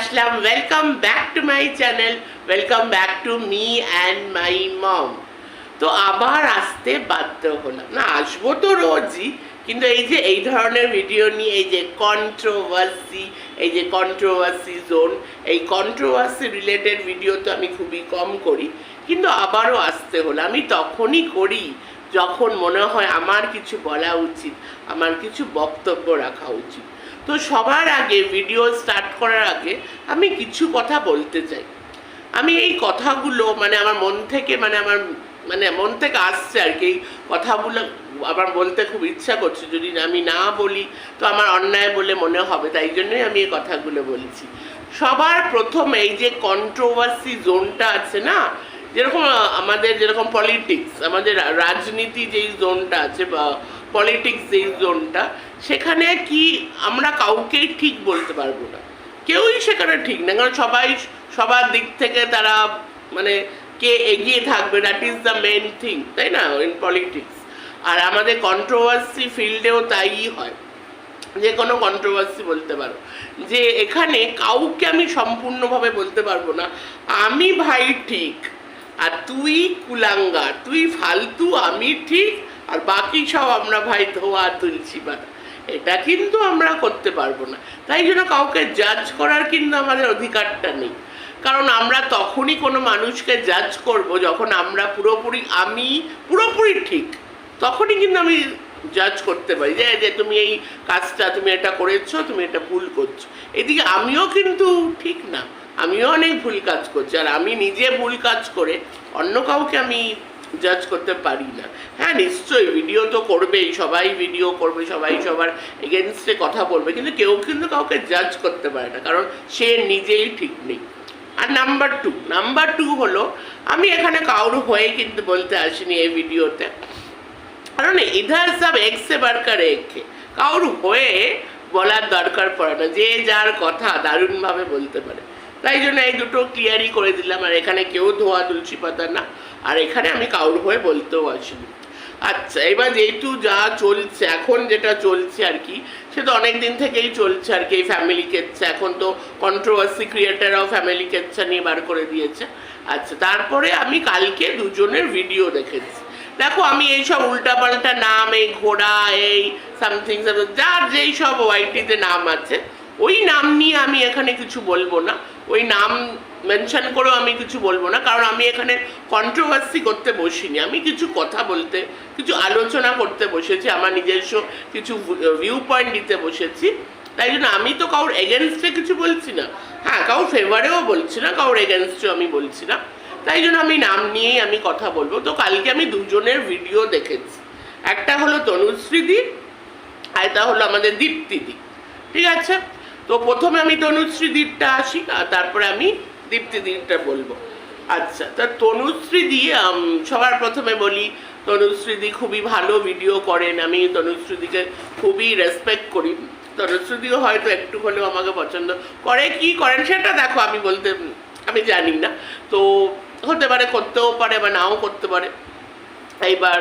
Aslam. Welcome back to my channel welcome back to me and my mom তো আবার আসতে বাধ্য হলাম। না, আসব তো রোজই, কিন্তু এই যে, এই ধরনের ভিডিও নিয়ে, এই যে কন্ট্রোভার্সি এই যে কন্ট্রোভার্সি জোন এই কন্ট্রোভার্সি রিলেটেড ভিডিও তো আমি খুবই কম করি, কিন্তু আবারও আসতে হলো। আমি তখনই করি যখন মনে হয় আমার কিছু বলা উচিত, আমার কিছু বক্তব্য রাখা উচিত। তো সবার আগে ভিডিও স্টার্ট করার আগে আমি কিছু কথা বলতে চাই। আমি এই কথাগুলো মানে আমার মন থেকে মানে আমার মানে মন থেকে আসছে আর কি, এই কথাগুলো আমার বলতে খুব ইচ্ছা করছে। যদি আমি না বলি তো আমার অন্যায় বলে মনে হবে, তাই জন্যই আমি এই কথাগুলো বলছি। সবার প্রথম এই যে কন্ট্রোভার্সি জোনটা আছে না, যেরকম আমাদের যেরকম পলিটিক্স আমাদের রাজনীতি যেই জোনটা আছে বা পলিটিক্স যেই জোনটা সেখানে কি আমরা কাউকেই ঠিক বলতে পারব না। কেউই সেখানে ঠিক না, কারণ সবাই, সবার দিক থেকে তারা মানে কে এগিয়ে থাকবে that is the main thing তাই না ইন পলিটিক্স আর আমাদের কন্ট্রোভার্সি ফিল্ডেও তাই হয়। যে কোনো কন্ট্রোভার্সি বলতে পারো। যে এখানে কাউকে আমি সম্পূর্ণভাবে বলতে পারব না। আমি ভাই ঠিক, আর তুই কুলাঙ্গার, তুই ফালতু, আমি ঠিক আর বাকি সব আমরা ভাই ধোয়া তুলছি পাতা এটা কিন্তু আমরা করতে পারব না। তাই জন্য কাউকে জাজ করার কিন্তু আমাদের অধিকারটা নেই। কারণ আমরা তখনই কোনো মানুষকে জাজ করব যখন আমরা পুরোপুরি আমি পুরোপুরি ঠিক। তখনই কিন্তু আমি জাজ করতে পারি যে যে তুমি এই কাজটা, তুমি এটা করেছ, তুমি এটা ভুল করছ। এদিকে আমিও কিন্তু ঠিক না। আমিও অনেক ভুল কাজ করছি। আর আমি নিজে ভুল কাজ করে অন্য কাউকে আমি জাজ করতে পারি না। হ্যাঁ নিশ্চয়ই ভিডিও তো করবেই, সবাই ভিডিও করবে, সবাই সবার এগেনস্টে কথা বলবে, কিন্তু কেউ কিন্তু কাউকে জাজ করতে পারে না, কারণ সে নিজেই ঠিক নেই। আর নাম্বার টু নাম্বার টু হলো, আমি এখানে কারোর হয়ে কিন্তু বলতে আসিনি এই ভিডিওতে কারণ ইধার সব একসে বারকার এক। কারোর হয়ে বলার দরকার পড়ে না, যে যার কথা দারুণভাবে বলতে পারে। তাই জন্য এই দুটো ক্লিয়ারই করে দিলাম, আর এখানে কেউ ধোয়া তুলসী পাতা না। আর এখানে আমি কারোর হয়ে বলতেও আসিনি। আচ্ছা এবার যেহেতু যা চলছে, এখন যেটা চলছে আর কি, সে তো অনেক দিন থেকেই চলছে আর কি এই ফ্যামিলি কেচ্ছা। এখন তো কন্ট্রোভার্সি ক্রিয়েটাররাও ফ্যামিলি কেচ্ছা নিয়ে বার করে দিয়েছে। আচ্ছা তারপরে আমি কালকে দুজনের ভিডিও দেখেছি। দেখো, আমি এই সব উল্টাপাল্টা নাম, এই ঘোড়া, এই সামথিং যার যেই সব ওয়াইটিতে নাম আছে, ওই নাম নিয়ে আমি এখানে কিছু বলব না। ওই নাম মেনশন করেও আমি কিছু বলব না, কারণ আমি এখানে কন্ট্রোভার্সি করতে বসিনি। আমি কিছু কথা বলতে, কিছু আলোচনা করতে বসেছি, আমার নিজস্ব কিছু ভিউ পয়েন্ট দিতে বসেছি। তাই জন্য আমি তো কারোর এগেনস্টে কিছু বলছি না। হ্যাঁ কারোর ফেভারেও বলছি না কারোর এগেনস্টেও আমি বলছি না। তাই জন্য আমি নাম নিয়েই আমি কথা বলব। তো কালকে আমি দুজনের ভিডিও দেখেছি। একটা হলো তনুশ্রীদি আর এটা হলো আমাদের দীপ্তিদি ঠিক আছে? তো প্রথমে আমি তনুশ্রী দিকটা আসি তারপরে আমি দীপ্তি দিকটা বলব। আচ্ছা তা তনুশ্রী দি সবার প্রথমে বলি তনুশ্রীদি খুবই ভালো ভিডিও করেন। আমি তনুশ্রীদিকে খুবই রেসপেক্ট করি। তনুশ্রীদিও হয়তো একটু হলেও আমাকে পছন্দ করে। কি করেন সেটা দেখো, আমি বলতে, আমি জানি না। তো হতে পারে করতেও পারে বা নাও করতে পারে। এইবার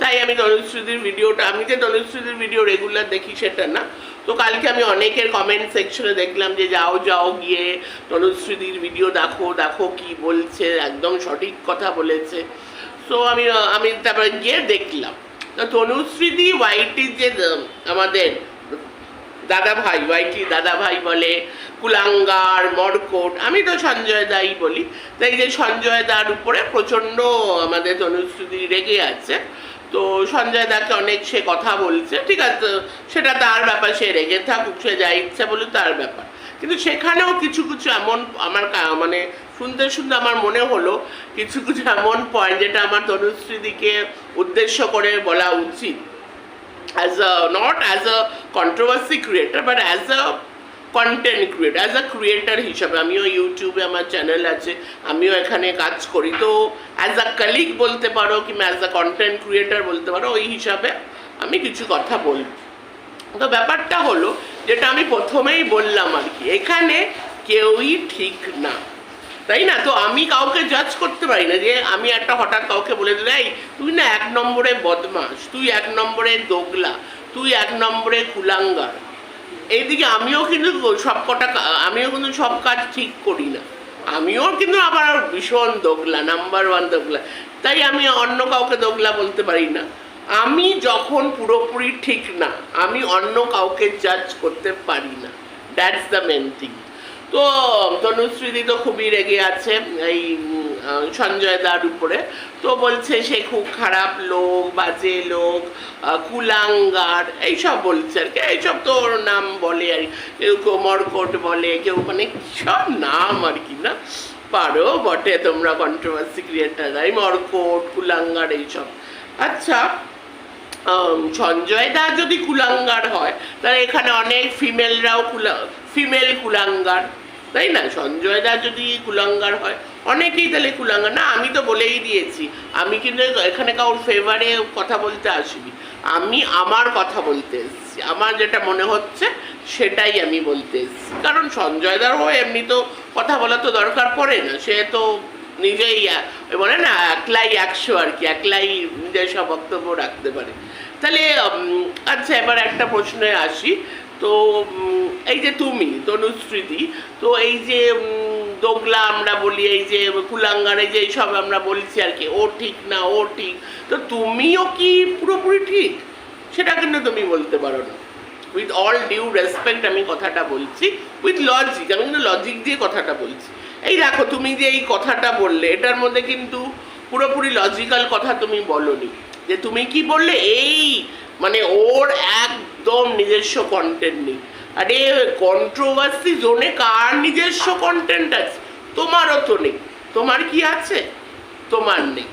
তাই আমি তনুশ্রীদির ভিডিওটা আমি যে তনুশ্রীদির ভিডিও রেগুলার দেখি সেটা না। তো কালকে আমি অনেকের কমেন্ট সেকশনে দেখলাম যে যাও যাও গিয়ে তনুশ্রীদির ভিডিও দেখো দেখো কি বলছে, একদম সঠিক কথা বলেছে। সো আমি আমি তারপরে গিয়ে দেখলাম। তো তনুশ্রীদি ওয়াইটির যে, আমাদের দাদা ভাই ওয়াইটি দাদা ভাই বলে, কুলাঙ্গার, মরকট, আমি তো সঞ্জয় দাই বলি। তাই যে সঞ্জয় দার উপরে প্রচণ্ড আমাদের তনুশ্রুতি রেগে আছে। তো সঞ্জয় দাকে অনেক সে কথা বলছে, ঠিক আছে, সেটা তার ব্যাপার, সে রেগে থাকুক, সে যা ইচ্ছা বলুক তার ব্যাপার। কিন্তু সেখানেও কিছু কিছু এমন আমার মানে শুনতে শুনতে আমার মনে হলো, কিছু কিছু এমন পয়েন্ট যেটা আমার তনুশ্রীদিকে উদ্দেশ্য করে বলা উচিত। As a not as a controversy creator but as a content create as a creator হিসাবে, আমিও ইউটিউবে আমার চ্যানেল আছে, আমিও এখানে কাজ করি। তো অ্যাজ আ কালিগ বলতে পারো, কিংবা অ্যাজ আ কন্টেন্ট ক্রিয়েটার বলতে পারো, ওই হিসাবে আমি কিছু কথা বলব। তো ব্যাপারটা হলো, যেটা আমি প্রথমেই বললাম আর কি, এখানে কেউই ঠিক না। তাই না? তো আমি কাউকে জাজ করতে পারি না যে আমি একটা হঠাৎ কাউকে বলে দিলে এই, তুই না এক নম্বরে বদমাস তুই এক নম্বরে দোগলা, তুই এক নম্বরে কুলাঙ্গার। এইদিকে আমিও কিন্তু সব কটা আমিও কিন্তু সব কাজ ঠিক করি না। আমিও কিন্তু আবার ভীষণ দোগলা নাম্বার ওয়ান দোগলা। তাই আমি অন্য কাউকে দোগলা বলতে পারি না। আমি যখন পুরোপুরি ঠিক না, আমি অন্য কাউকে জাজ করতে পারি না। দ্যাটস দ্য মেন থিং তো, তনুশ্রীদি তো খুবই রেগে আছে এই সঞ্জয় দার উপরে। তো বলছে, সে খুব খারাপ লোক, বাজে লোক কুলাঙ্গার। এইসব বলছে আর কি। এইসব তো ওর নাম বলে আর কেউ কেউ মরকট বলে, কেউ মানে সব নাম আর কি না? পারো বটে তোমরা কন্ট্রোভার্সি ক্রিয়েটার এই মরকট, কুলাঙ্গার এইসব। আচ্ছা সঞ্জয় দা যদি কুলাঙ্গার হয়, তাহলে এখানে অনেক ফিমেলরাও কুলা ফিমেল কুলাঙ্গার, তাই না? সঞ্জয় দা যদি কুলাঙ্গার হয়, অনেকেই তাহলে কুলাঙ্গার। না, আমি তো বলেই দিয়েছি, আমি কিন্তু এখানে কারোর ফেভারে কথা বলতে আসিনি। আমি আমার কথা বলতে এসেছি, আমার যেটা মনে হচ্ছে, সেটাই আমি বলতে এসেছি। কারণ সঞ্জয় দার হয়ে এমনি তো কথা বলা তো দরকার পড়ে না, সে তো নিজেই বলে না, একলাই একশো আর কি, একলাই নিজের সব বক্তব্য রাখতে পারে। তাহলে আচ্ছা এবার একটা প্রশ্নে আসি। তো এই যে তুমি, তনুশ্রীদি, তো এই যে দোগলা আমরা বলি, এই যে কুলাঙ্গার, এই যে এইসব আমরা বলছি আর কি, ও ঠিক না, ও ঠিক, তো তুমিও কি পুরোপুরি ঠিক? সেটা কিন্তু তুমি বলতে পারো না। উইথ অল ডিউ রেসপেক্ট আমি কথাটা বলছি উইথ লজিক আমি কিন্তু লজিক দিয়ে কথাটা বলছি। এই দেখো, তুমি যে এই কথাটা বললে, এটার মধ্যে কিন্তু পুরোপুরি লজিক্যাল কথা তুমি বলনি। যে তুমি কি বললে? এই মানে ওর একদম নিজস্ব কন্টেন্ট নেই। আরে কন্ট্রোভার্সি জোনে কার নিজস্ব কন্টেন্ট আছে? তোমারও তো নেই। তোমার কি আছে? তোমার নেই।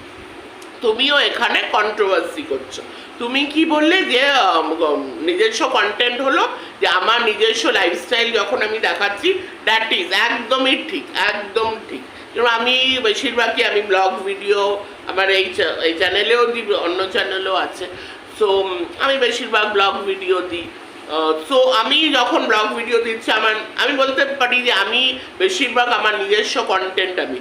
তুমিও এখানে কন্ট্রোভার্সি করছ। তুমি কি বললে যে নিজস্ব কন্টেন্ট হলো যে আমার নিজস্ব লাইফস্টাইল যখন আমি দেখাচ্ছি দ্যাট ইজ একদমই ঠিক, একদম ঠিক। যেমন আমি বেশিরভাগই আমি ব্লগ ভিডিও আমার এই এই চ্যানেলেও দিই অন্য চ্যানেলও আছে। সো আমি বেশিরভাগ ব্লগ ভিডিও দিই। সো আমি যখন ব্লগ ভিডিও দিচ্ছি, আমার, আমি বলতে পারি যে আমি বেশিরভাগ আমার নিজস্ব কন্টেন্ট আমি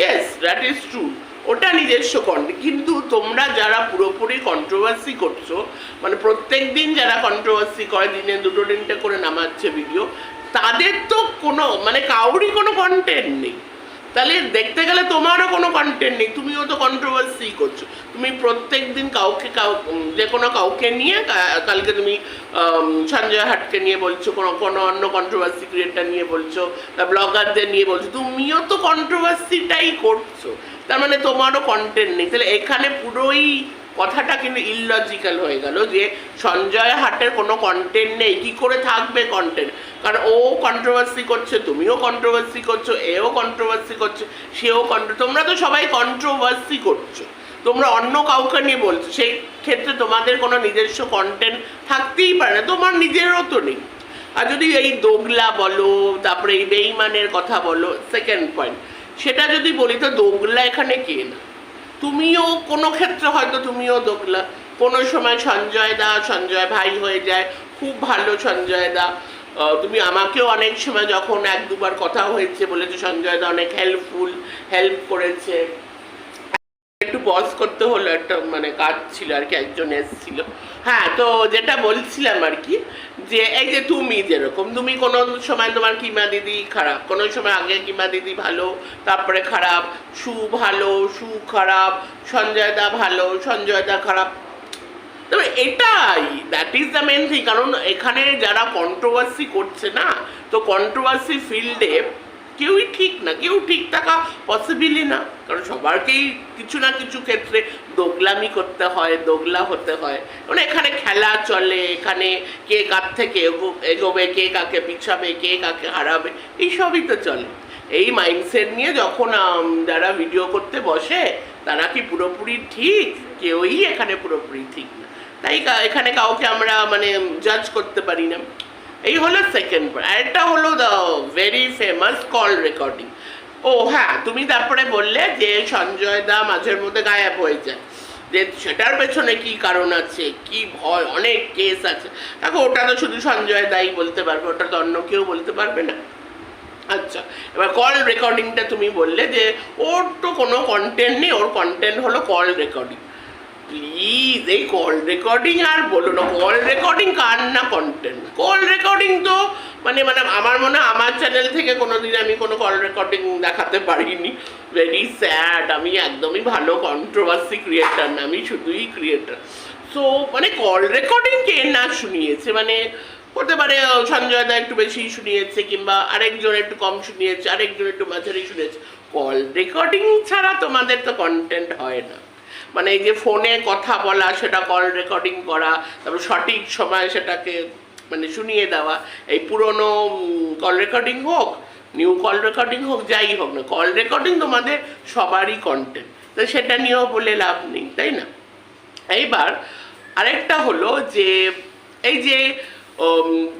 ইয়েস দ্যাট ইজ ট্রু ওটা নিজস্ব কন্টেন্ট কিন্তু তোমরা যারা পুরোপুরি কন্ট্রোভার্সি করছ মানে প্রত্যেক দিন যারা কন্ট্রোভার্সি করে, দিনে দুটো তিনটে করে নামাচ্ছে ভিডিও তাদের তো কোনো মানে কাউরই কোনো কন্টেন্ট নেই। তাহলে দেখতে গেলে তোমারও কোনো কন্টেন্ট নেই, তুমিও তো কন্ট্রোভার্সি করছ। তুমি প্রত্যেক দিন কাউকে, কাউ যে কোনো কাউকে নিয়ে কালকে তুমি সঞ্জয় হাটকে নিয়ে বলছো, কোনো কোনো অন্য কন্ট্রোভার্সি ক্রিয়েটার নিয়ে বলছো ব্লগারদের নিয়ে বলছো, তুমিও তো কন্ট্রোভার্সিটাই করছ। তার মানে তোমারও কন্টেন্ট নেই। তাহলে এখানে পুরোই কথাটা কিন্তু ইললজিক্যাল হয়ে গেল যে সঞ্জয় হাটের কোনো কন্টেন্ট নেই। কি করে থাকবে কন্টেন্ট কারণ ও কন্ট্রোভার্সি করছে, তুমিও কন্ট্রোভার্সি করছ, এও কন্ট্রোভার্সি করছে, সেও কন্ট্রো তোমরা তো সবাই কন্ট্রোভার্সি করছ। তোমরা অন্য কাউকে নিয়ে বলছো। সেই ক্ষেত্রে তোমাদের কোনো নিজস্ব কন্টেন্ট থাকতেই পারে না। তোমার নিজেরও তো নেই। আর যদি এই দোগলা বলো, তারপরে এই বেইমানের কথা বলো সেকেন্ড পয়েন্ট সেটা যদি বলি, তো দোগলা এখানে কে না? তুমিও কোনো ক্ষেত্রে হয়তো তুমিও দোগলা কোনো সময় সঞ্জয় দা, সঞ্জয় ভাই হয়ে যায়, খুব ভালো সঞ্জয় দা। তুমি আমাকেও অনেক সময় যখন এক দুবার কথা হয়েছে বলেছে, সঞ্জয় দা অনেক হেল্পফুল হেল্প করেছে। একটু পজ করতে হলো, একটা মানে কাজ ছিল আর কি, একজন এসেছিল। হ্যাঁ তো যেটা বলছিলাম আর কি, যে এই যে তুমি যেরকম, তুমি কোনো সময় তোমার কিমা দিদি খারাপ, কোনো সময় আগে কিমা দিদি ভালো, তারপরে খারাপ, সু ভালো, সু খারাপ, সঞ্জয় দা ভালো, সঞ্জয় দা খারাপ। তবে এটাই that is the main thing কারণ এখানে যারা কন্ট্রোভার্সি করছে না, তো কন্ট্রোভার্সি ফিল্ডে কেউই ঠিক না, কেউ ঠিক থাকা পসিবিলি না। কারণ সবারকেই কিছু না কিছু ক্ষেত্রে দোগলামি করতে হয়, দোগলা হতে হয়। মানে এখানে খেলা চলে, এখানে কে কার থেকে এগো- এগোবে, কে কাকে পিছাবে, কে কাকে হারাবে এইসবই তো চলে। এই মাইন্ডসেট নিয়ে যখন যারা ভিডিও করতে বসে, তারা কি পুরোপুরি ঠিক? কেউই এখানে পুরোপুরি ঠিক না। তাই এখানে কাউকে আমরা মানে জাজ করতে পারি না। এই হলো সেকেন্ড পয়েন্ট আরেকটা হলো the very famous call recording ও হ্যাঁ তুমি তারপরে বললে যে সঞ্জয় দা মাঝের মধ্যে গায়েব হয়ে যায়। যে সেটার পেছনে কি কারণ আছে, কি ভয়, অনেক কেস আছে। দেখো, ওটা তো শুধু সঞ্জয় দাই বলতে পারবে, ওটা তো অন্য কেউ বলতে পারবে না। আচ্ছা এবার কল রেকর্ডিংটা তুমি বললে যে ওর তো কোনো কন্টেন্ট নেই, ওর কন্টেন্ট হলো কল রেকর্ডিং প্লিজ এই কল রেকর্ডিং আর বলো না কল রেকর্ডিং কার না কন্টেন্ট কল রেকর্ডিং তো মানে মানে আমার মনে হয় আমার চ্যানেল থেকে কোনোদিন আমি কোনো কল রেকর্ডিং দেখাতে পারিনি। ভেরি স্যাড আমি একদমই ভালো কন্ট্রোভার্সি ক্রিয়েটার না, আমি শুধুই ক্রিয়েটার সো মানে কল রেকর্ডিং কে না শুনিয়েছে? মানে হতে পারে সঞ্জয় দা একটু বেশি শুনিয়েছে, কিংবা আরেকজন একটু কম শুনিয়েছে, আরেকজন একটু মাঝারি শুনিয়েছে। কল রেকর্ডিং ছাড়া তোমাদের তো কন্টেন্ট হয় না। মানে এই যে ফোনে কথা বলা, সেটা কল রেকর্ডিং করা, তারপর সঠিক সময় সেটাকে মানে শুনিয়ে দেওয়া, এই পুরনো কল রেকর্ডিং হোক নিউ কল রেকর্ডিং হোক, যাই হোক না কল রেকর্ডিং তোমাদের সবারই কন্টেন্ট তো সেটা নিয়েও বলে লাভ নেই, তাই না? এইবার আরেকটা হলো যে, এই যে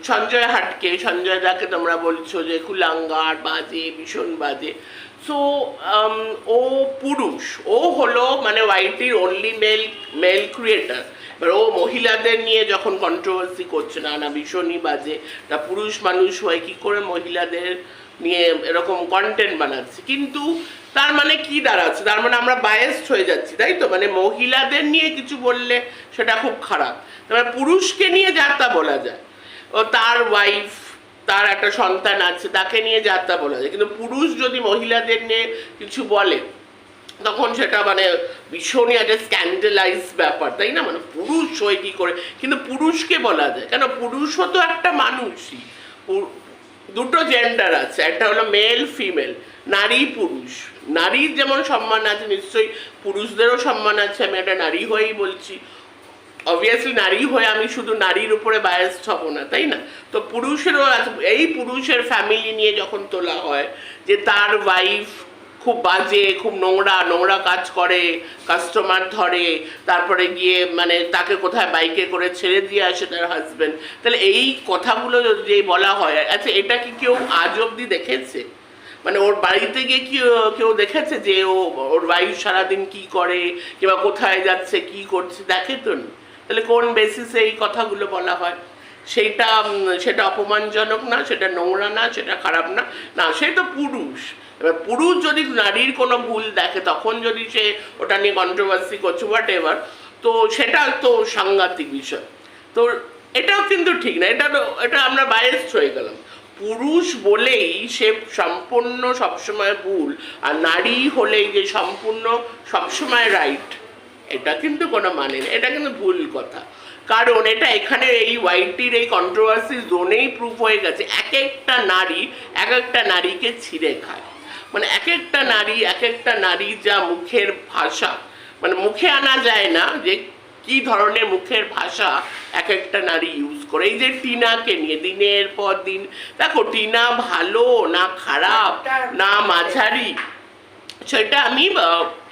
সঞ্জয় হাটকে, সঞ্জয় দাকে তোমরা বলছো যে কুলাঙ্গার বাজে, ভীষণ বাজে। সো ও পুরুষ ও হলো মানে ওয়াইটির অনলি মেল মেল ক্রিয়েটার এবার ও মহিলাদের নিয়ে যখন কন্ট্রোভার্সি করছে না না ভীষণই বাজে না পুরুষ মানুষ হয় কি করে মহিলাদের নিয়ে এরকম কন্টেন্ট বানাচ্ছে? কিন্তু তার মানে কি দাঁড়াচ্ছে? তার মানে আমরা বায়াসড হয়ে যাচ্ছি, তাই তো? মানে মহিলাদের নিয়ে কিছু বললে সেটা খুব খারাপ। তারপরে পুরুষকে নিয়ে যা তা বলা যায়। ও তার ওয়াইফ তার একটা সন্তান আছে, তাকে নিয়ে যাত্রা বলা যায় কিন্তু পুরুষ যদি মহিলাদের নিয়ে কিছু বলে, তখন সেটা মানে ভীষণই একটা স্ক্যান্ডেলাইজ ব্যাপার, তাই না? মানে পুরুষ হয়ে কি করে? কিন্তু পুরুষকে বলা যায়। কেন? পুরুষও তো একটা মানুষই। দুটো জেন্ডার আছে। একটা হলো মেল ফিমেল নারী, পুরুষ। নারীর যেমন সম্মান আছে, নিশ্চয়ই পুরুষদেরও সম্মান আছে। আমি একটা নারী হয়েই বলছি। অবভিয়াসলি নারী হয়ে আমি শুধু নারীর উপরে বায়াসড হব না, তাই না তো পুরুষেরও এই পুরুষের ফ্যামিলি নিয়ে যখন তোলা হয়, যে তার ওয়াইফ খুব বাজে, খুব নোংরা নোংরা কাজ করে কাস্টমার ধরে, তারপরে গিয়ে মানে তাকে কোথায় বাইকে করে ছেড়ে দিয়ে আসে তার হাজবেন্ড তাহলে এই কথাগুলো যদি বলা হয় আচ্ছা এটা কি কেউ আজ অবধি দেখেছে মানে ওর বাড়িতে গিয়ে কি, কেউ দেখেছে যে ও, ওর ওয়াইফ সারাদিন কি করে, কিংবা কোথায় যাচ্ছে, কি করছে, দেখে তো না। তাহলে কোন বেসিসে এই কথাগুলো বলা হয়? সেইটা সেটা অপমানজনক না, সেটা নোংরা না, সেটা খারাপ না? না, সে তো পুরুষ। এবার পুরুষ যদি নারীর কোনো ভুল দেখে, তখন যদি সে ওটা নিয়ে কন্ট্রোভার্সি করছে হোয়াট এভার তো সেটা তো সাংঘাতিক বিষয়। তো এটাও কিন্তু ঠিক না। এটা এটা আমরা বায়াসড হয়ে গেলাম। পুরুষ বলেই সে সম্পূর্ণ সবসময় ভুল, আর নারী হলেই যে সম্পূর্ণ সবসময় রাইট এটা কিন্তু কোনো মানে নেই এটা কিন্তু ভুল কথা। কারণ এটা এখানে এই ওয়াইটির এই কন্ট্রোভার্সি জোনেই প্রুফ হয়ে গেছে। এক একটা নারী, এক একটা নারীকে ছিঁড়ে খায়। মানে এক একটা নারী, এক একটা নারী যা মুখের ভাষা মানে মুখে আনা যায় না যে কি ধরনের মুখের ভাষা এক একটা নারী ইউজ করে। এই যে টিনাকে নিয়ে দিনের পর দিন, দেখো টিনা ভালো না খারাপ, না মাঝারি, সেটা আমি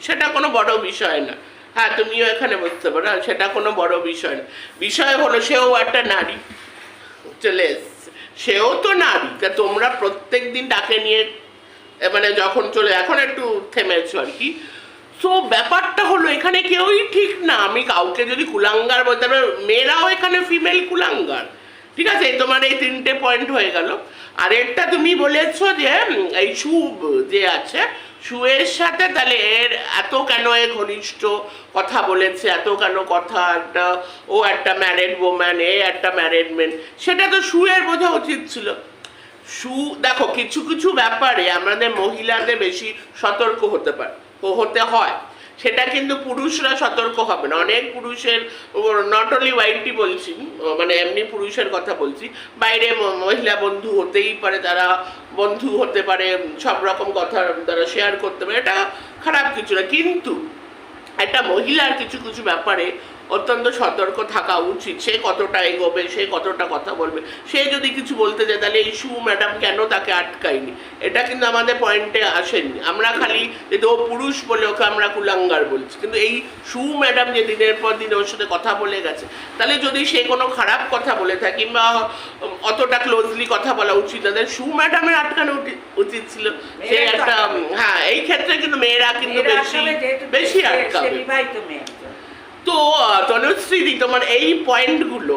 সেটা কোনো বড় বিষয় না। হ্যাঁ তুমিও এখানে বসতে পারো সেটা কোনো বড় বিষয় না। বিষয় হলো সেও একটা নারী। চলে সেও তো নারী, তা তোমরা প্রত্যেক দিন ডাকে নিয়ে মানে যখন চলে, এখন একটু থেমেছো আর কি। সো ব্যাপারটা হলো এখানে কেউই ঠিক না। আমি কাউকে যদি কুলাঙ্গার বলতে পারব মেয়েরাও এখানে ফিমেল কুলাঙ্গার। ঠিক আছে তোমার এই তিনটে পয়েন্ট হয়ে গেল। আর একটা তুমি বলেছ যে এই শুভ যে আছে শুয়ের সাথে তাহলে এর এত কেন এ ঘনিষ্ঠ কথা বলেছে? এত কেন কথা একটা, ও একটা ম্যারেড ওম্যান এ একটা ম্যারেড ম্যান সেটা তো শুয়ের বোঝা উচিত ছিল। সু, দেখো, কিছু কিছু ব্যাপারে আমাদের মহিলাদের বেশি সতর্ক হতে পারে হতে হয়। সেটা কিন্তু পুরুষরা সতর্ক হবে না। অনেক পুরুষের নট অনলি ওয়াইফটি বলছি মানে এমনি পুরুষের কথা বলছি, বাইরে মহিলা বন্ধু হতেই পারে, তারা বন্ধু হতে পারে, সব রকম কথা তারা শেয়ার করতে পারে। এটা খারাপ কিছু না। কিন্তু একটা মহিলার কিছু কিছু ব্যাপারে অত্যন্ত সতর্ক থাকা উচিত। সে কতটা এগোবে সে কতটা কথা বলবে। সে যদি কিছু বলতে যায় তাহলে এই সু ম্যাডাম কেন তাকে আটকায়নি? এটা কিন্তু আমাদের পয়েন্টে আসেনি। আমরা খালি যেহেতু ও পুরুষ বলে ওকে আমরা কুলাঙ্গার বলছি। কিন্তু এই সু ম্যাডাম যে দিনের পর দিন ওর সাথে কথা বলে গেছে তাহলে যদি সে কোনো খারাপ কথা বলে থাকে কিংবা অতটা ক্লোজলি কথা বলা উচিত না তাহলে সু ম্যাডামের আটকানো উচিত ছিল। সে একটা হ্যাঁ এই ক্ষেত্রে কিন্তু মেয়েরা কিন্তু বেশি বেশি আটকাবে। তো তনুশ্রী তোমার এই পয়েন্টগুলো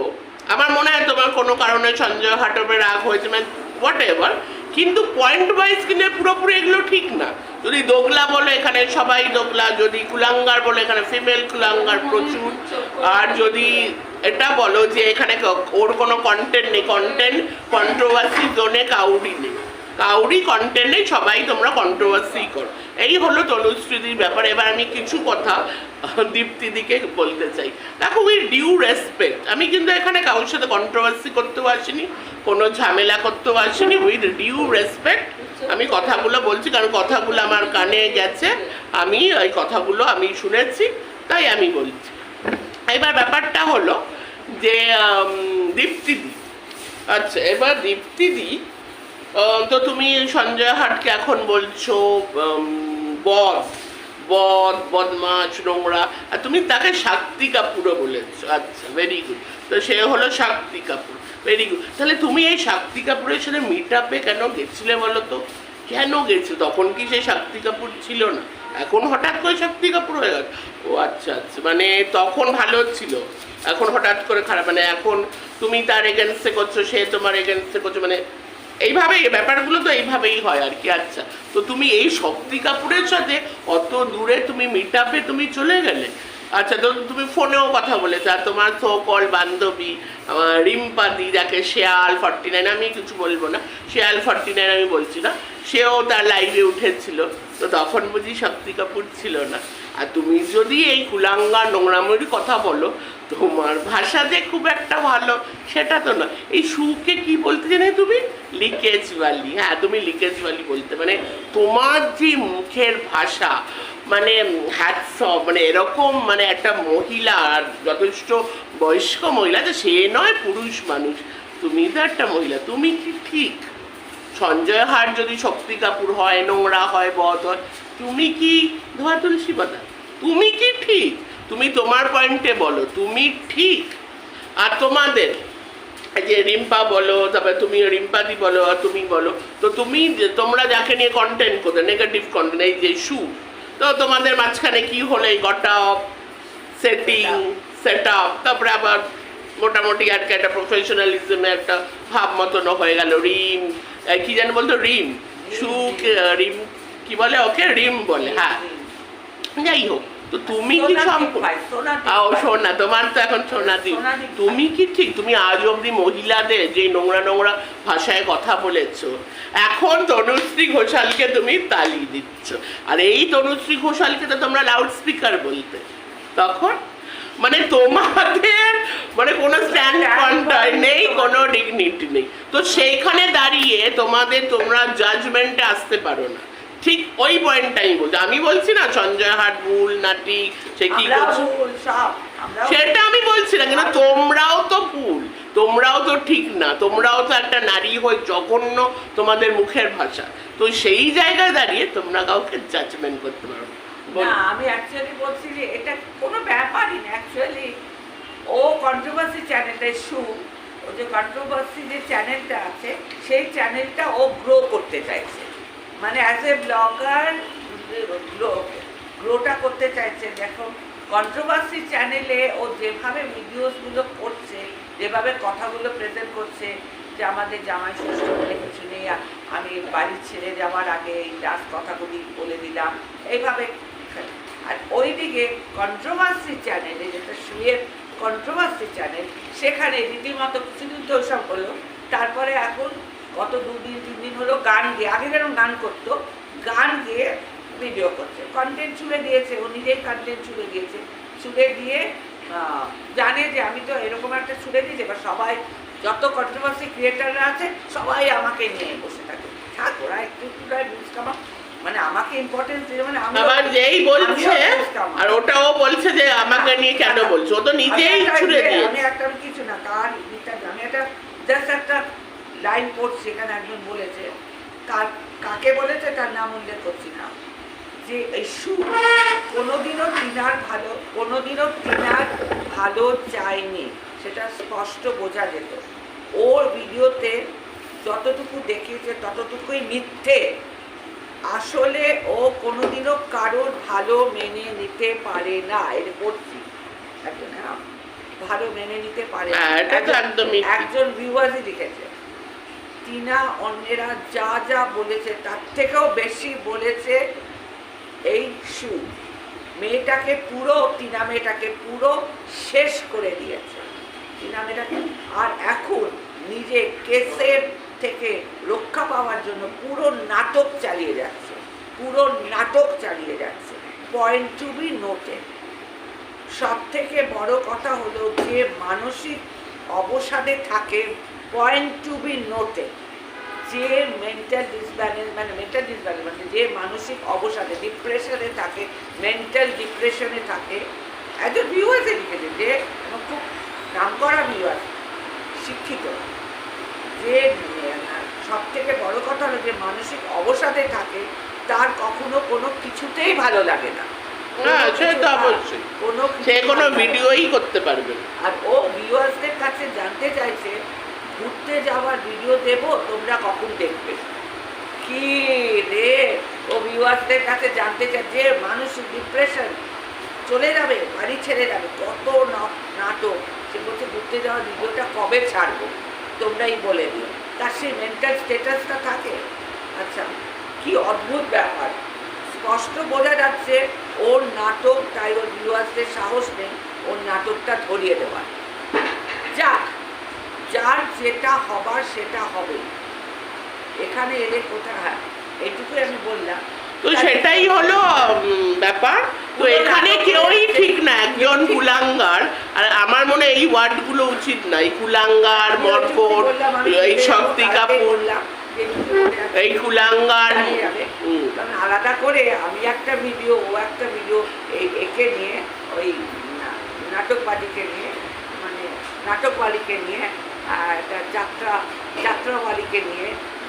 আমার মনে হয় তোমার কোনো কারণে সঞ্জয় হাটবে, রাগ হয়েছে মানে হোয়াট এভার কিন্তু পয়েন্ট ওয়াইজ কিন্তু পুরোপুরি এগুলো ঠিক না। যদি দোগলা বলে, এখানে সবাই দোগলা, যদি কুলাঙ্গার বলে, এখানে ফিমেল কুলাঙ্গার প্রচুর, আর যদি এটা বলো যে এখানে ওর কোনো কন্টেন্ট নেই কন্টেন্ট কন্ট্রোভার্সি জোনে কাউরি নেই। কাউরি কন্টেন্ট সবাই তোমরা কন্ট্রোভার্সি করো। এই হলো তনুশ্রীদির ব্যাপার। এবার আমি কিছু কথা দীপ্তিদিকে বলতে চাই। দেখো উইথ ডিউ রেসপেক্ট আমি কিন্তু এখানে কারোর সাথে কন্ট্রোভার্সি করতেও আসিনি, কোনো ঝামেলা করতেও আসিনি। উইথ ডিউ রেসপেক্ট আমি কথাগুলো বলছি, কারণ কথাগুলো আমার কানে গেছে। আমি ওই কথাগুলো আমি শুনেছি, তাই আমি বলছি। এবার ব্যাপারটা হলো যে দীপ্তিদি আচ্ছা এবার দীপ্তিদি তো তুমি সঞ্জয় হাটকে এখন বলছো বদ বদ বদমাছ নোংরা। আর তুমি তাকে শাক্তি কাপুরও বলেছ। আচ্ছা ভেরি গুড তো সে হলো শাক্তি কাপুর। ভেরি গুড তাহলে তুমি এই শাক্তি কাপুরের সাথে মিট আপে কেন গেছিলে বলো তো? কেন গেছো? তখন কি সেই শাক্তি কাপুর ছিল না? এখন হঠাৎ করে শক্তি কাপুর হয়ে গেল ও আচ্ছা আচ্ছা। মানে তখন ভালো ছিল। এখন হঠাৎ করে খারাপ। মানে এখন তুমি তার এগেনস্টে করছ, সে তোমার এগেনস্টে করছ। মানে এইভাবেই, ব্যাপারগুলো তো এইভাবেই হয় আর কি। আচ্ছা তো তুমি এই শক্তি কাপুরের সাথে অত দূরে তুমি মিট আপে তুমি চলে গেলে। আচ্ছা তো তুমি ফোনেও কথা বলেছ, আর তোমার সো কল বান্ধবী রিম্পাদি, যাকে শেয়াল ফর্টি নাইন আমি কিছু বলব না, শেয়াল ফর্টি নাইন আমি বলছি না, সেও তার লাইভে উঠেছিল। তো তখন বুঝি শক্তি কাপুর ছিল না। আর তুমি যদি এই কুলাঙ্গা নোংরামুড়ি কথা বলো, তোমার ভাষা যে খুব একটা ভালো, সেটা তো না এই সুকে কি বলতে জানে তুমি? লিকেজ বালি হ্যাঁ তুমি লিকেজ বালি বলতে মানে তোমার যে মুখের ভাষা মানে হ্যাটস মানে এরকম মানে একটা মহিলা আর যথেষ্ট বয়স্ক মহিলা তো সে নয় পুরুষ মানুষ। তুমি তো একটা মহিলা, তুমি কি ঠিক? সঞ্জয় হাট যদি শক্তি কাপুর হয় নোংরা হয় বধ হয় তুমি কি ধোয়া তুলসী পাতা তুমি কি ঠিক? তুমি তোমার পয়েন্টে বলো তুমি ঠিক। আর তোমাদের যে রিম্পা বলো তারপরে তুমি রিম্পাদি বলো আর তুমি বলো তো তুমি তোমরা যাকে নিয়ে কন্টেন্ট করতে নেগেটিভ কন্টেন্ট এই যে শু তো তোমাদের মাঝখানে কি হলো এই গটা সেটিং সেট আপ তারপরে আবার মোটামুটি আর কি একটা প্রফেশনালিজমে একটা ভাব মতন হয়ে গেল রিম কি জানি বলতো রিম। শু রিম কি বলে ওকে? রিম বলে হ্যাঁ। যাই হোক তো তুমি কি ও সোনা তোমার তো এখন সোনা দ্বীপ সোনাদীপ তুমি কি ঠিক? তুমি আজ অবধি মহিলাদের যে নোংরা নোংরা ভাষায় কথা বলেছ এখন তনুশ্রী ঘোষালকে তুমি তালি দিচ্ছ। আর এই তনুশ্রী ঘোষালকে তো তোমরা লাউড স্পিকার বলতে। তখন মানে তোমাদের মানে কোনো স্ট্যান্ড পয়েন্ট নেই কোনো ডিগনিটি নেই। তো সেইখানে দাঁড়িয়ে তোমাদের তোমরা জাজমেন্টে আসতে পারো না। ঠিক ওই পয়েন্টটাই বলছি। আমি বলছি না সঞ্জয় হাট ভুল নাটি সে কি সেটা আমি বলছি না কিন্তু তোমরাও তো ভুল। তোমরাও তো ঠিক না। তোমরাও তো একটা নারী হয়ে জঘন্য তোমাদের মুখের ভাষা। তো সেই জায়গায় দাঁড়িয়ে তোমরা কাউকে জাজমেন্ট করতে পারো না। আমি অ্যাকচুয়ালি বলছি যে এটা কোনো ব্যাপারই না অ্যাকচুয়ালি ও কন্ট্রোভার্সি চ্যানেলটা শু ও যে কন্ট্রোভার্সি যে চ্যানেলটা আছে, সেই চ্যানেলটা ও গ্রো করতে চাইছে। মানে অ্যাজ এ ব্লগার গ্রো গ্রোটা করতে চাইছে। দেখো কন্ট্রোভার্সি চ্যানেলে ও যেভাবে ভিডিওসগুলো করছে, যেভাবে কথাগুলো প্রেজেন্ট করছে, যে আমাদের জামাই ষষ্ঠ বলে কিছু নেই আমি বাড়ি ছেড়ে যাওয়ার আগে এই লাস্ট কথাগুলি বলে দিলাম, এইভাবে। আর ওইদিকে কন্ট্রোভার্সি চ্যানেলে যেটা শুয়ের কন্ট্রোভার্সি চ্যানেল সেখানে রীতিমতো কিছুদিন তো ওসব হলো। তারপরে এখন গত দুদিন তিন দিন হলো গান গেয়ে, আগে যেরকম গান করতো, গান গেয়ে ভিডিও করছে। কন্টেন্ট ছুড়ে দিয়েছে, ও নিজেই কন্টেন্ট ছুড়ে দিয়েছে। ছুড়ে দিয়ে জানে যে আমি তো এরকম একটা ছুড়ে দিয়েছি, এবার সবাই, যত কন্ট্রোভার্সি ক্রিয়েটাররা আছে, সবাই আমাকে নিয়ে বসে থাকে। থাক, ওরা একটু একটু ভিউজ কামা মানে আমাকে ইম্পর্টেন্স মানে আবার যেই বলছে আর ওটাও বলছে যে আমাকে নিয়ে কেন বলছো? ও তো নিজেই ছুড়ে আমি একটা কিছু না কার আমি একটা জাস্ট একটা লাইন পড়ছি এখানে একজন বলেছে। কার কাকে বলেছে? তার নাম উল্লেখ করছি না। যে কোনোদিনও টিনার ভালো কোনোদিনও টিনার ভালো চায়নি। সেটা স্পষ্ট বোঝা যেত। ওর ভিডিওতে যতটুকু দেখিয়েছে ততটুকুই মিথ্যে। আসলে ও কোনোদিনও কারোর ভালো মেনে নিতে পারে না। এর পড়ছি একজন হ্যাঁ, ভালো মেনে নিতে পারে। হ্যাঁ, একজন ভিউয়ার্সই লিখেছে। টিনা অন্যেরা যা যা বলেছে তার থেকেও বেশি বলেছে এই শু মেয়েটাকে পুরো টিনা মেয়েটাকে পুরো শেষ করে দিয়েছে। টিনা মেয়েটাকে আর এখন নিজে কেসের থেকে রক্ষা পাওয়ার জন্য পুরো নাটক চালিয়ে যাচ্ছে। পুরো নাটক চালিয়ে যাচ্ছে। পয়েন্ট টু বি নোটেড সব থেকে বড় কথা হলো যে মানসিক অবসাদে থাকে পয়েন্ট টু বি নোটে যে মেন্টাল ডিসব্যালেন্স মানে মেন্টাল ডিসব্যালেন্স মানে যে মানসিক অবসাদে ডিপ্রেশনে থাকে মেন্টাল ডিপ্রেশনে থাকে। একজন ভিউয়ার্সে লিখেছে যে খুব নাম করা ভিউয়ার্স শিক্ষিত। যে সব থেকে বড় কথা হলো যে মানসিক অবসাদে থাকে তার কখনো কোনো কিছুতেই ভালো লাগে না। সে তো কিছু তার- অবশ্যই। কোনো সে কিছু কোনো ভালো লাগে না। ভিডিওই করতে পারবে আর ও ভিউয়ার্সদের কাছে জানতে চাইছে ঘুরতে যাওয়ার ভিডিও দেব তোমরা কখন দেখবে? কি রে? ও ভিউয়ার্সদের কাছে জানতে চাই যে মানসিক ডিপ্রেশন চলে যাবে বাড়ি ছেড়ে যাবে কত নাটক। সে বলছে ঘুরতে যাওয়ার ভিডিওটা কবে ছাড়বো? তোমরাই বলে দিও। তার সেই মেন্টাল স্টেটাসটা থাকে। আচ্ছা কি অদ্ভুত ব্যাপার। স্পষ্ট বোঝা যাচ্ছে ওর নাটক, তাই ওর ভিউয়ার্সদের সাহস নেই ওর নাটকটা ধরিয়ে দেওয়ার। যাক, যার যেটা হবার সেটা হবে এখানে এলে কোথায়? হ্যাঁ এইটুকুই আমি বললাম। তো সেটাই হলো ব্যাপার। তো এখানে কেউই ঠিক না একজন কুলাঙ্গার। আর আমার মনে এই ওয়ার্ডগুলো উচিত না এই কুলাঙ্গার আমি এই শক্তি কাপুর। এই কুলাঙ্গার আলাদা করে আমি একটা ভিডিও ও একটা ভিডিও একে নিয়ে ওই না- নাটকবাদীকে নিয়ে মানে নাটক নাটকওয়ালিকে নিয়ে আর একটা যাত্রা যাত্রাওয়ালিকে নিয়ে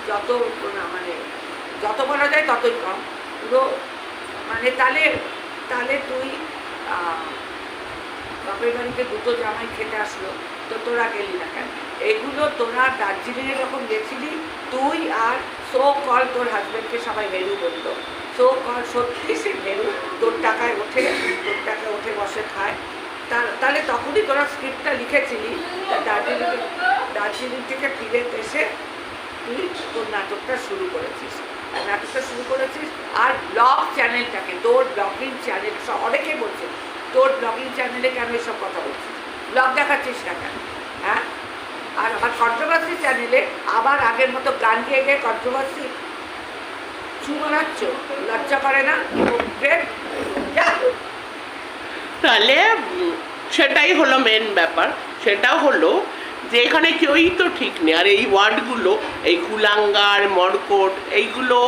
যত মানে যত বলা যায় ততই কম। পুরো মানে তাহলে তাহলে তুই বাপের বাড়িতে দুটো জামাই খেতে আসলো, তো তোরা গেলি না কেন? এগুলো তোরা দার্জিলিংয়ে যখন গেছিলি, তুই আর সো কল তোর হাজব্যান্ডকে সবাই ভেরু বলতো সো কল সত্যি সে ভেরু তোর টাকায় ওঠে, তোর টাকায় ওঠে, বসে খায়। তাহলে তখনই তোরা স্ক্রিপ্টটা লিখেছিলি দার্জিলিং দার্জিলিং থেকে ফিরে এসে তুই তোর নাটকটা শুরু করেছিস। নাটকটা শুরু করেছিস, আর ব্লগ চ্যানেলটাকে, তোর ব্লগিং চ্যানেল সব অনেকে বলছে, তোর ব্লগিং চ্যানেলে কেন এসব কথা বলছিস? ব্লগ দেখাচ্ছিস না কেন? হ্যাঁ? আর আমার কন্ট্রোভার্সি চ্যানেলে আবার আগের মতো গান গেয়ে গিয়ে কন্ট্রোভার্সি চু বানাচ্ছ লজ্জা করে না? তাহলে সেটাই হলো মেন ব্যাপার। সেটা হলো যে এখানে কেউই তো ঠিক নেই। আর এই ওয়ার্ডগুলো, এই কুলাঙ্গার, মরকট, এইগুলো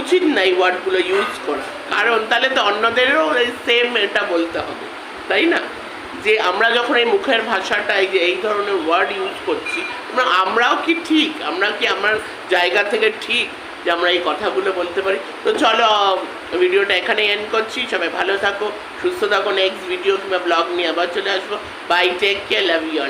উচিত না এই ওয়ার্ডগুলো ইউজ করা। কারণ তাহলে তো অন্যদেরও এই সেম এটা বলতে হবে, তাই না? যে আমরা যখন এই মুখের ভাষাটা যে এই ধরনের ওয়ার্ড ইউজ করছি আমরাও কি ঠিক? আমরা কি আমার জায়গা থেকে ঠিক যে আমরা এই কথাগুলো বলতে পারি? তো চলো, ভিডিওটা এখানে এন্ড করছি। সবাই ভালো থাকো, সুস্থ থাকো। নেক্সট ভিডিও কিংবা ব্লগ নিয়ে আবার চলে আসব। Bye take care love you